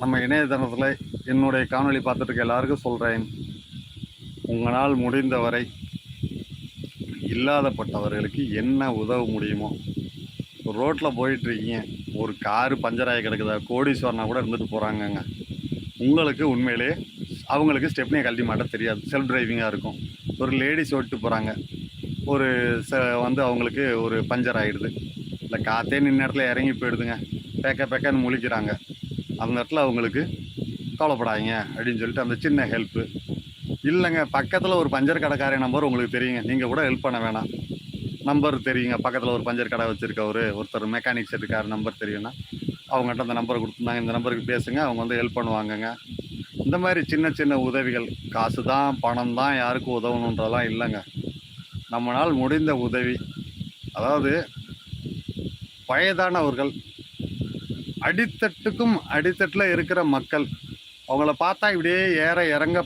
நம்ம இணையதளத்தில் என்னுடைய காணொளி பார்த்துட்டு எல்லாருக்கும் சொல்கிறேன் உங்களால் முடிந்தவரை இல்லாதப்பட்டவர்களுக்கு என்ன உதவ முடியுமோ? ரோட்டில் போயிட்டுருக்கீங்க ஒரு காரு பஞ்சராகி கிடக்குதா? கோடீஸ்வரனா கூட இருந்துட்டு போகிறாங்கங்க உங்களுக்கு உண்மையிலே அவங்களுக்கு ஸ்டெப்னியை கழட்டி மாட்ட தெரியாது. செல்ஃப் டிரைவிங்காக இருக்கும். ஒரு லேடிஸ் ஓட்டு போகிறாங்க ஒரு ச வந்து அவங்களுக்கு ஒரு பஞ்சர் ஆகிடுது இல்லை காற்றே நின்ன இடத்துல இறங்கி போயிடுதுங்க. பேக்க பேக்கன்னு முழிக்கிறாங்க. அந்த இடத்துல அவங்களுக்கு கவலைப்படாதீங்க அப்படின்னு சொல்லிட்டு அந்த சின்ன ஹெல்ப்பு இல்லைங்க பக்கத்தில் ஒரு பஞ்சர் கடைக்காரன் நம்பர் உங்களுக்கு தெரியுங்க. நீங்கள் கூட ஹெல்ப் பண்ண வேணாம். நம்பர் தெரியுங்க. பக்கத்தில் ஒரு பஞ்சர் கடை வச்சுருக்கவர் ஒருத்தர் மெக்கானிக் செட்டுக்கார நம்பர் தெரியும்னா அவங்ககிட்ட அந்த நம்பரை கொடுத்துருந்தாங்க. இந்த நம்பருக்கு பேசுங்க அவங்க வந்து ஹெல்ப் பண்ணுவாங்கங்க. இந்த மாதிரி சின்ன சின்ன உதவிகள் காசு தான் பணம் தான் யாருக்கும் உதவணுன்றதெல்லாம் இல்லைங்க. நம்மளால் முடிந்த உதவி அதாவது வயதானவர்கள் அடித்தட்டுக்கும் அடித்தட்டில் இருக்கிற மக்கள் அவங்கள பார்த்தா இப்படியே ஏற இறங்க